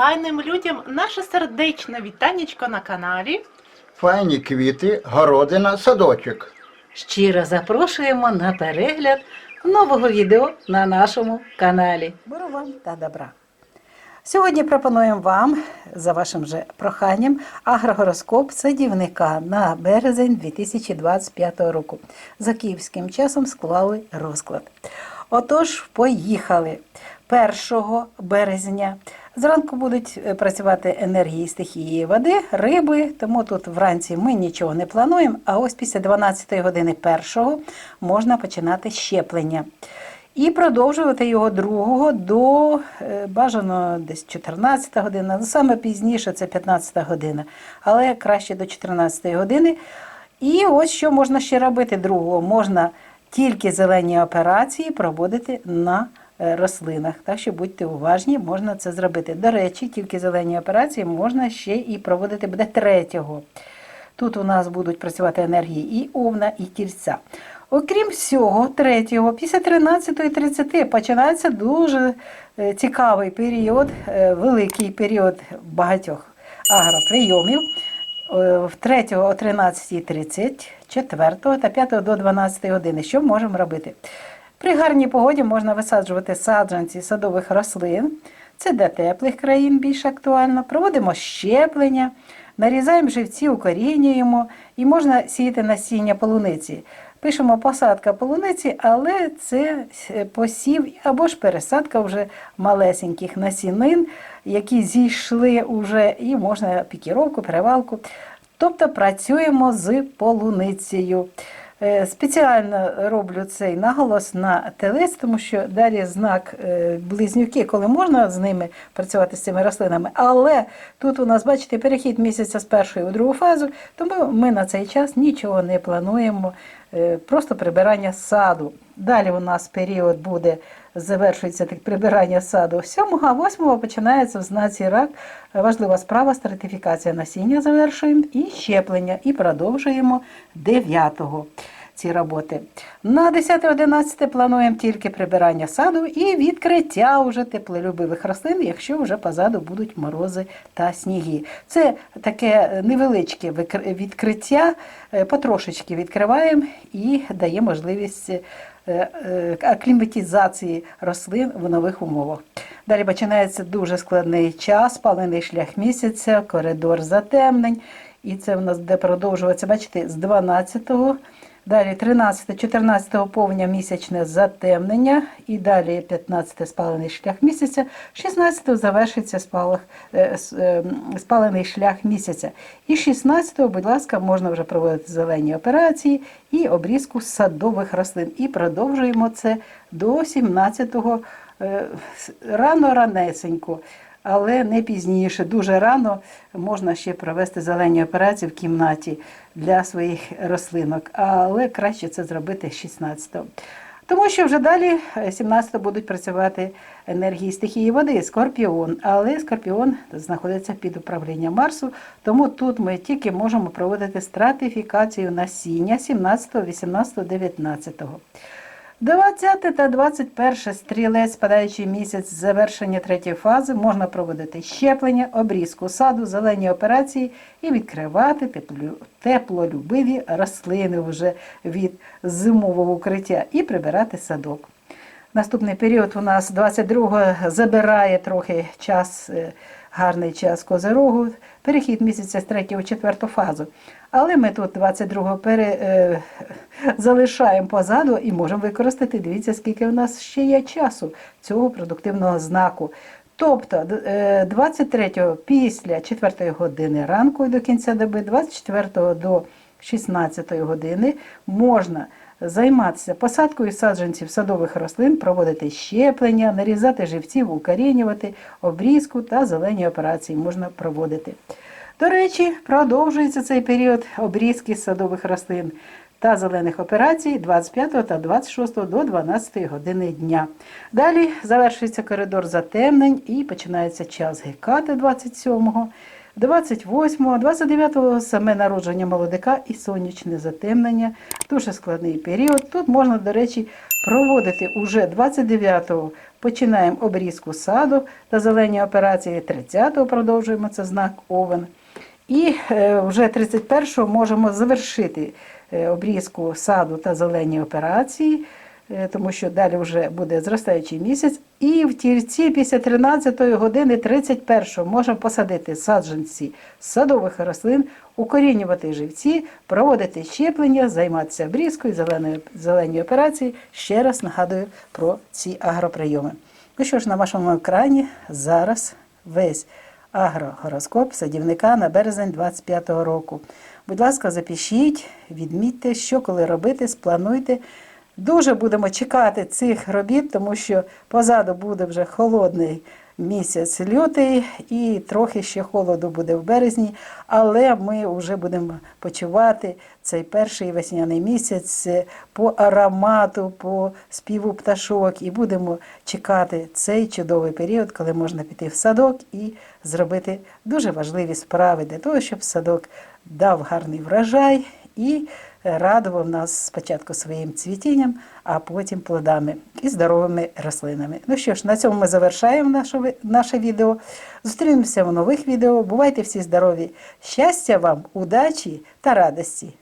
файним людям наше сердечне вітанечко на каналі. Файні квіти, городина, садочок. Щиро запрошуємо на перегляд нового відео на нашому каналі. Миру вам та добра. Сьогодні пропонуємо вам, за вашим же проханням, агрогороскоп садівника на березень 2025 року. За київським часом склали розклад. Отож, поїхали. 1 березня зранку будуть е, працювати енергії стихії води, риби, тому тут вранці ми нічого не плануємо. А ось після 12 години першого можна починати щеплення. І продовжувати його другого до е, бажано десь 14 година, ну саме пізніше це 15 година, але краще до 14 години. І ось що можна ще робити другого. Можна тільки зелені операції проводити на рослинах. Так що будьте уважні, можна це зробити. До речі, тільки зелені операції можна ще і проводити буде третього. Тут у нас будуть працювати енергії і овна, і тільця. Окрім всього, третього, після 13.30 починається дуже е, цікавий період, е, великий період багатьох агроприйомів. Е, 3 о 13.30, 4 та 5 до 12 години. Що можемо робити? При гарній погоді можна висаджувати саджанці садових рослин. Це для теплих країн більш актуально. Проводимо щеплення, нарізаємо живці, укорінюємо і можна сіяти насіння полуниці. Пишемо посадка полуниці, але це е, посів або ж пересадка вже малесеньких насінин, які зійшли вже, і можна пікіровку, перевалку. Тобто працюємо з полуницею. Е, Спеціально роблю цей наголос на телець, тому що далі знак е, близнюки, коли можна з ними працювати з цими рослинами. Але тут у нас, бачите, перехід місяця з першої у другу фазу, тому ми на цей час нічого не плануємо, е, просто прибирання саду. Далі у нас період буде, завершується так, прибирання саду 7, а 8 починається в знаці рак. Важлива справа стратифікація насіння завершуємо і щеплення, і продовжуємо 9 ці роботи. На 10-11 плануємо тільки прибирання саду і відкриття уже теплолюбивих рослин, якщо вже позаду будуть морози та сніги. Це таке невеличке відкриття, е, потрошечки відкриваємо і дає можливість е, е, акліматизації рослин в нових умовах. Далі починається дуже складний час, палений шлях місяця, коридор затемнень. І це в нас буде продовжуватися, бачите, з 12-го, далі 13-14 повня місячне затемнення, і далі 15 спалений шлях місяця, 16 завершиться спалах, е, е, спалений шлях місяця. І 16-го, будь ласка, можна вже проводити зелені операції і обрізку садових рослин. І продовжуємо це до 17-го е, рано-ранесенько. Але не пізніше, дуже рано можна ще провести зелені операції в кімнаті для своїх рослинок, але краще це зробити 16-го. Тому що вже далі, е, 17-го, будуть працювати енергії стихії води, скорпіон. Але скорпіон знаходиться під управлінням Марсу, тому тут ми тільки можемо проводити стратифікацію насіння 17, 18, 19. 20 та 21 стрілець, спадаючий місяць, завершення третьої фази, можна проводити щеплення, обрізку саду, зелені операції і відкривати теплолюбиві рослини вже від зимового укриття і прибирати садок. Наступний період у нас 22-го забирає трохи час, е, гарний час козирогу, перехід місяця з 3 в 4 фазу. Але ми тут 22-го пере, е, залишаємо позаду і можемо використати. Дивіться, скільки у нас ще є часу цього продуктивного знаку. Тобто е, 23-го після 4-ї години ранку і до кінця доби, 24-го до 16 години можна займатися посадкою саджанців садових рослин, проводити щеплення, нарізати живців, укорінювати, обрізку та зелені операції можна проводити. До речі, продовжується цей період обрізки садових рослин та зелених операцій 25 та 26 до 12 години дня. Далі завершується коридор затемнень і починається час гекати 27-го. 28-го, 29-го саме народження молодика і сонячне затемнення. Дуже складний період. Тут можна, до речі, проводити уже 29-го починаємо обрізку саду та зелені операції. 30-го продовжуємо це знак Овен. І е, вже 31-го можемо завершити е, обрізку саду та зелені операції, тому що далі вже буде зростаючий місяць. І в тірці після 13 години 31-го можемо посадити саджанці садових рослин, укорінювати живці, проводити щеплення, займатися обрізкою, зеленої, зелені операції. Ще раз нагадую про ці агроприйоми. Ну що ж, на вашому екрані зараз весь агрогороскоп садівника на березень 25-го року. Будь ласка, запишіть, відмітьте, що коли робити, сплануйте. Дуже будемо чекати цих робіт, тому що позаду буде вже холодний місяць лютий і трохи ще холоду буде в березні, але ми вже будемо почувати цей перший весняний місяць по аромату, по співу пташок, і будемо чекати цей чудовий період, коли можна піти в садок і зробити дуже важливі справи для того, щоб садок дав гарний врожай і радував нас спочатку своїм цвітінням, а потім плодами і здоровими рослинами. Ну що ж, на цьому ми завершаємо наше, наше відео. Зустрінемося в нових відео. Бувайте всі здорові! Щастя вам, удачі та радості!